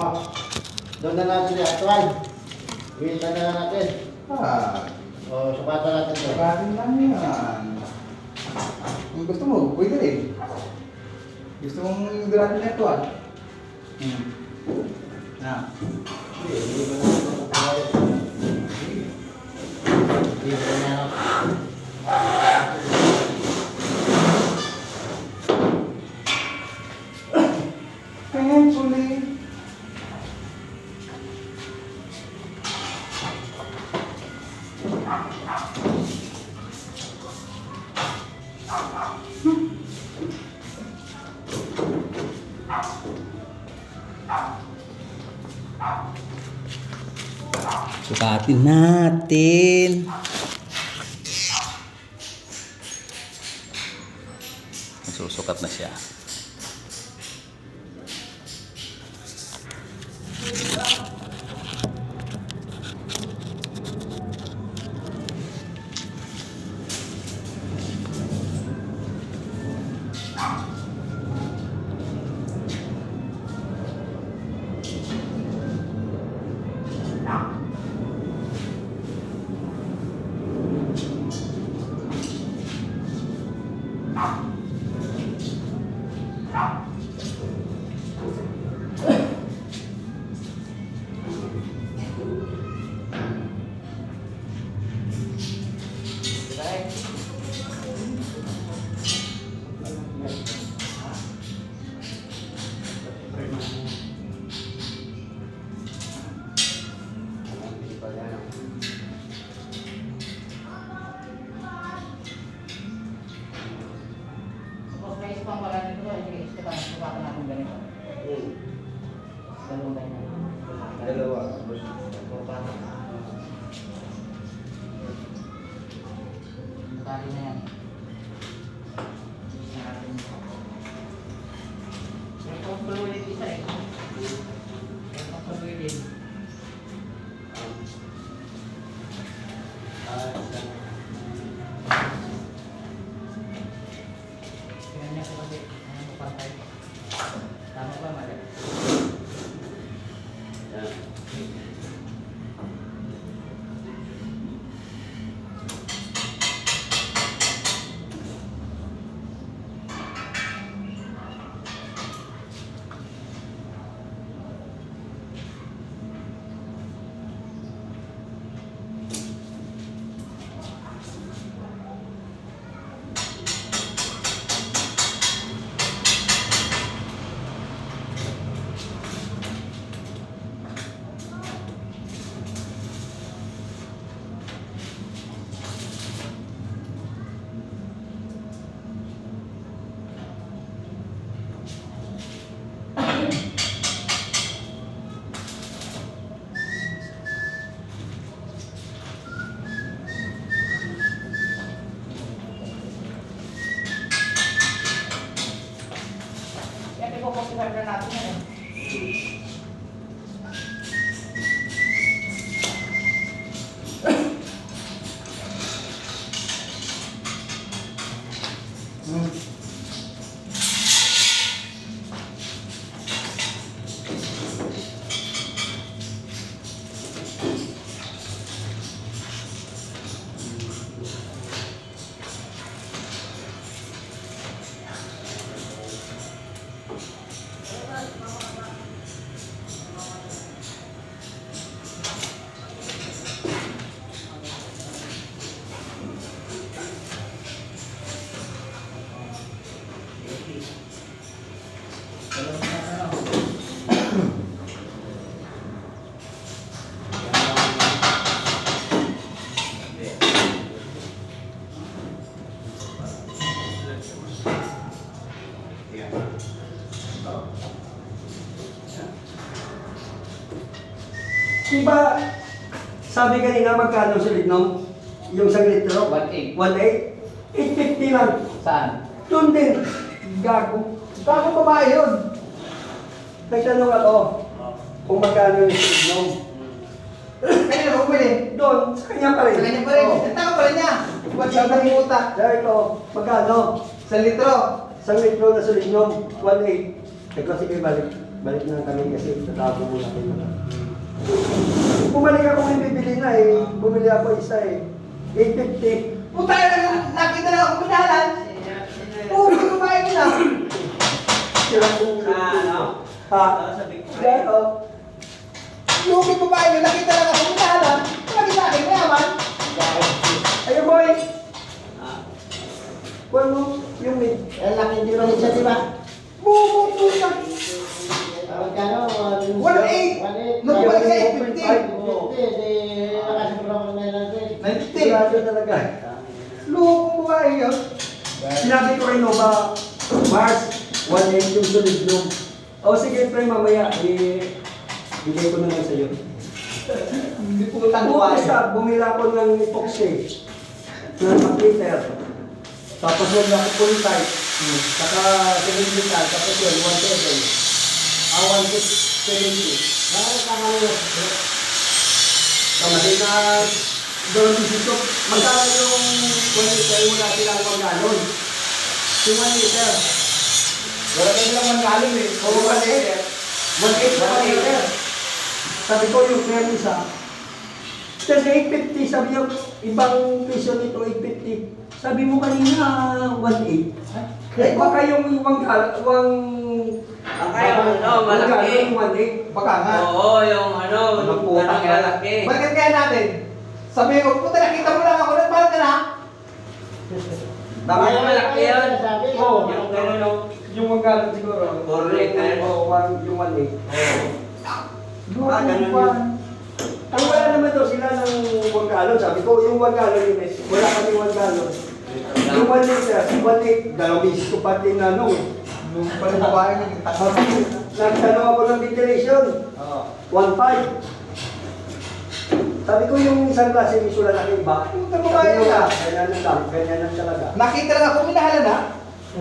Oh, doon na natin yung actual. Wait na na natin. Ah, O, sukatan natin doon. Pagkain lang yan. Kung gusto mo, pwede rin. Gusto mong grabe na ito ah. Hmm. Na. Hindi, hindi ko na Sukatin natin. Yan, ipopositive na natin yan eh. Hmm. Sabi kanina magkano sa Lignom? Yung isang litro? 1.8. 1.8? 850 lang. Saan? Doon din. Gago. Gago babae yun. Nagtanong ako kung magkano yung sa Lignom. Kaya na bumili. Doon, sa kanya pa rin. Sa kanya pa rin. Ang tao pa rin niya. Ba't siya Sabi ng utak? Dahil ko, magkano? Sa litro. Isang litro na sa Lignom, 1.8. Nagko sige balik. balik na kami kasi tatago muna kayo na. Bumalik ako may bibili na eh. Bumili ako isa eh. 850. Puta na nakita lang ako pinahalan. Oo, kumain na. Sila po. ano? Ha? Yan o. Yung may babae na nakita lang ako pinahalan. Lagi sa akin, mayaman. Ayun boy. Kuha mo yung mid. Eh, laki din ulit siya, di ba? Bumuto na. Ah, Magkano? 1.8. Nung balik sa 850. 850, di nakasimula ko na natin. 90. Sigurado talaga. Lukong babae yun. Sinabi ko kay Nova, Mars, 1.8 yung sunod nung. O sige, pre, mamaya, eh, bigay ko na lang sa'yo. Hindi po tanong Umpisa, bumila ko ng epoxy. Ng liter. Tapos yun na full tight. Saka 7 liter. Tapos yun, 1.7. Ah, 1.70. Nakakasama mo. Kamali na doon dito. Magkano yung 1 liter mo natin ang mag-galon? Yung 1 liter. Wala kayo lang mangalim eh. Oo, 1 liter. 1.8 na 1 liter. Sabi isa. Kasi 850, sabi niya, ibang piso nito 850. Sabi mo kanina 1.8. Eh, baka yung ibang gal, Baka yung ano, malaki. Yung 1.8. Baka nga. Oo, yung ano, Ano yung po, ganang malaki. Bakit kaya natin? Sabi ko, puta nakita mo lang ako, nagbalat ka na. Tama Yung malaki ko. Oo, Yung gano'n yung... Yung magkano siguro? Four liter. Oo, one- yung 1.8. Oo. Ah, ganun yun. Ang wala naman daw sila ng 1 gallon. Sabi ko, yung 1 gallon yun, eh, wala kami 1 gallon. Yung 1 liter, 1.8, dalawang bisis ko pati na ano Nung pala babae na yung. Nagtanong ako ng ventilation, Oo. 1.5. Sabi ko yung isang klase may sulat na iba. Puta babae na. Ganyan lang lang, ganyan lang talaga. Nakita lang ako, minahalan na.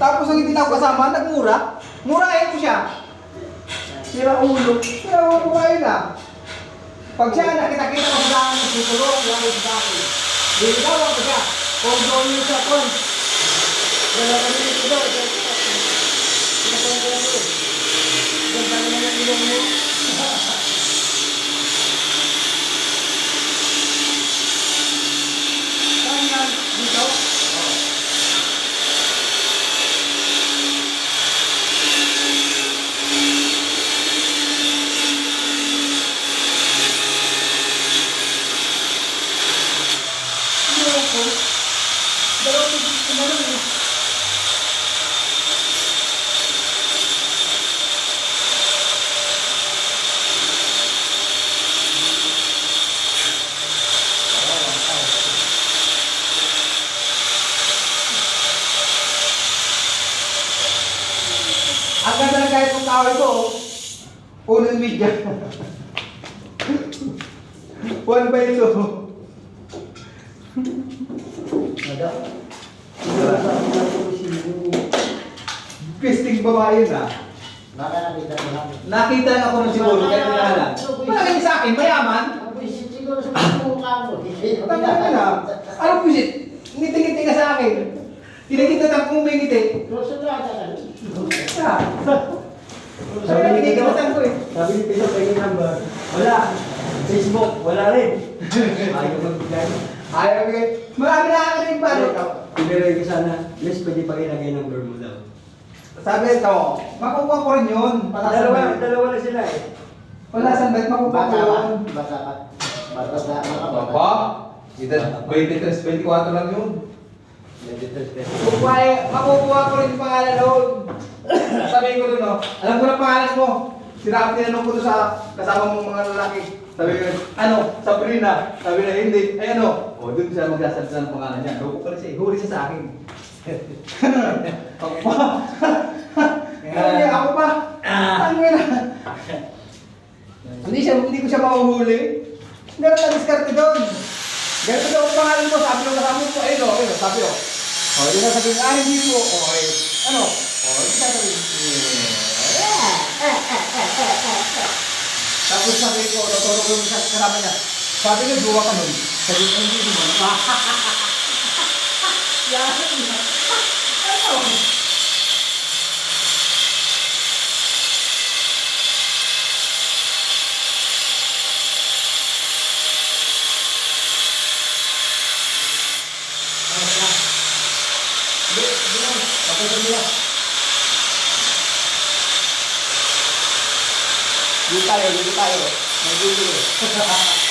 Tapos ang hindi na ako kasama, nagmura. Murahin ko siya. Sira ulo. Pero ako babae na. Pag siya nakita-kita ko sa akin, susulo, yan ko sa akin. Binigawan ko siya. Kung doon yung sa kon. Wala kami dito daw. Ganda naman ang ilong mo. Saan yan? Dito? Ilong ko. Dalawang bigit ko na lang eh. Ang kung kawal ko, oh. Uno yung media. One by two. Na ito si Pisting babae yun ah. Baka nakita mo lang. Nakita lang ako ng siguro, kaya minahalan. Malaki sa akin, mayaman. Buisit siguro sa mukha mo. Tama ka na. Anong pusit? Ngiti-ngiti ka sa akin. Kinakita. Susunod ka Ah. Sabi Sabi na ni Pino, kinikita ko eh. sabi ni Pino, pwede number. Wala. Facebook, wala rin. Ayaw magbigay. Ayaw bigay. Marami na akin rin pare. Piniray ko sana, yes, pwede pa ilagay number mo daw. Sabi ito, makukuha ko rin yun. Dalawa, dalawa na sila eh. Patasan ba? Makukuha ko ka. yun. Bata ka. Bata mga bata. Baba. Either 23, 24 lang yun. Kukuha eh, makukuha ko rin yung pangalan doon. Sabi ko doon, no? alam ko na pangalan mo. Sinabi tinanong ko sa kasama mong mga lalaki. Sabi ko, ano, Sabrina. Sabi na, hindi. Ay ano, o doon siya magsasalita ng pangalan niya. Loko rin siya, huli siya sa akin. ako pa. Ay, ako pa. Ano na? Hindi siya, hindi ko siya mahuhuli. Ganun na diskarte doon. Ganito daw ang pangalan mo, sabi ng kasama ko, ayun o, ayun o, sabi o. O, yun ang sabi, ah, hindi po, o, ay, ano, Oh, isa na rin. Tapos sabi ko, natulog ko yung kasama niya. Sabi ko, duwa ka nun. Sabi ko, hindi mo. Yan. Ano? Ayan. Ayan. Ayan. Ayan. Ayan. Nila. Dito tayo, dito tayo. May bibili. Dapat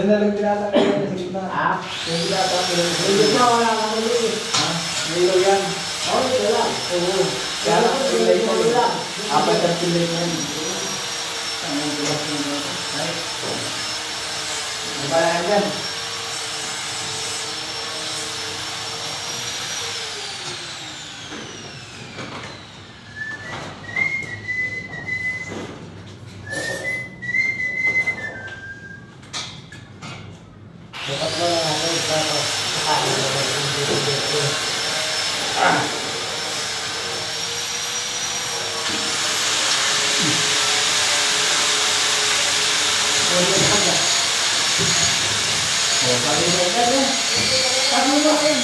Yan na lang tinatanggal yan sa gitna. Ah, Yung tinatanggal yan hindi gitna. na wala kang mali. Ha? Nilo yan. Oh, ito lang. Oo. Kaya lang, pilay Pilay lang. Apat ang pilay na yan. Ang bayan dyan. Bukas mo lang ako, tapos kakain mo lang yung dito-dito. Pwede na ka. Na yan. Na yan.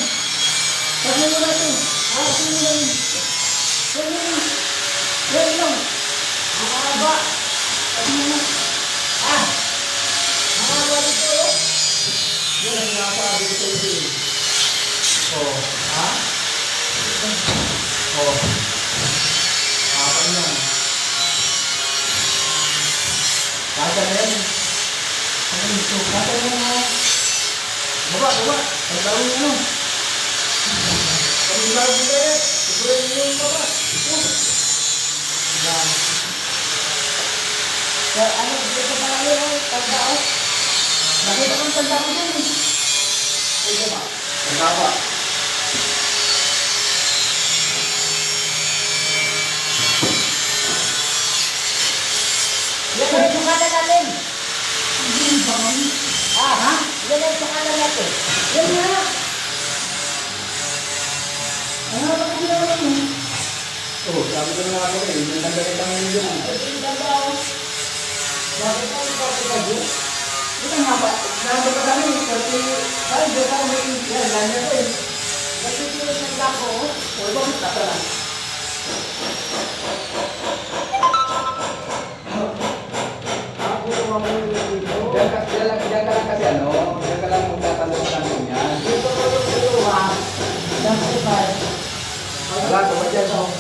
Na yan. Baba, baba. Ang tawag niya no. Ang niya eh. Siguro niyo yung baba. Ito. Yan. Kaya ano, dito pa lang yun, tanda oh. Nakita ko ang tanda ko dyan eh. Ito ba? Ang tama. Yan ang sukatan natin. Ah, ha? Yan ang sukatan natin. Yan nga. Ano ba kung ginawa mo? Oh, sabi ko na ako eh. Yung nagdagat ang hindi yan. Ang tanda oh. Bakit ang ipapagod? Ito nga ba? Nandun pa kami. Kasi, ay, di ka may yan. Ganyan ko eh. Nagtitulog ng lako oh. O, bakit ka? Ako, ako yung dito. Diyan ka, diyan lang, diyan ka lang kasi ano, diyan ka lang magtatanong ng. Dito ko yung ko ba? Wala, tubad yan. oh.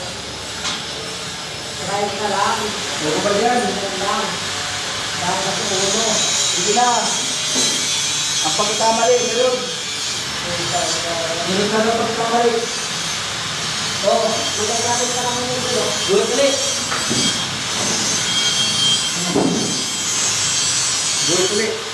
Try ka lang. Huwag ba yan? Yan lang. Dahil sa ulo. Sige na. Ang pagkakamali, meron. Meron ka na pagkamali. Oh, magagamit ka lang ng ulo. Gulot ulit. Mm-hmm.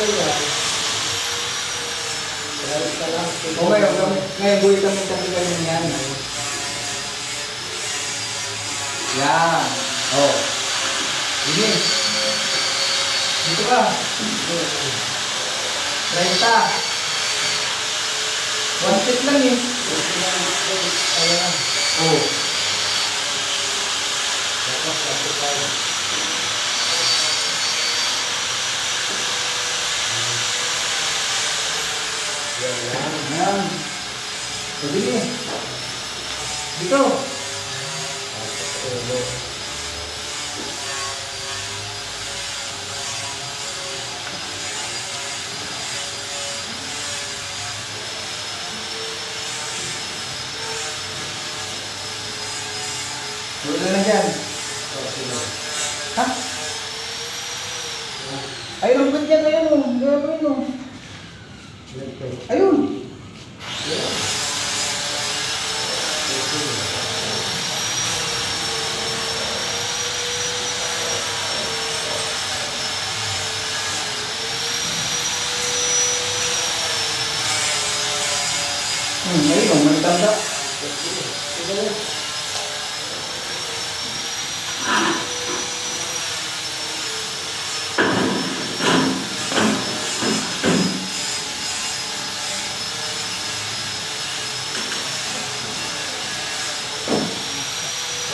Sa yan, dahil ka lang O ngayon, kami, ngayon buhay kami kami ganyan yan. Yan. Oh. Sige. Dito ka. 30. One tip lang eh. Ayan. Oh. Lang. Yan. Sige. Dito. Wala na dyan. Ha? Ayun, ba't yan? Ayun. Ayun, ayun. Ayun. Hmm, ayun, oh. May tanda.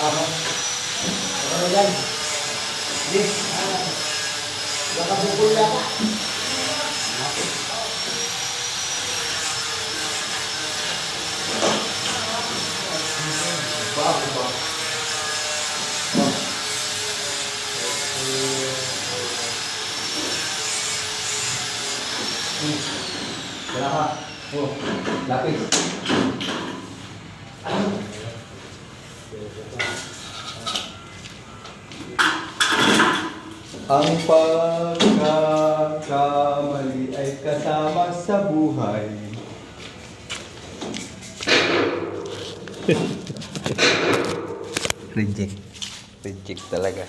Ako. Ano yan? Sige. Baka bukol na ka. Ba, ba. Wala ka. Oh, lapis. Ang pagkakamali ay kasama sa buhay. Reject. Reject talaga.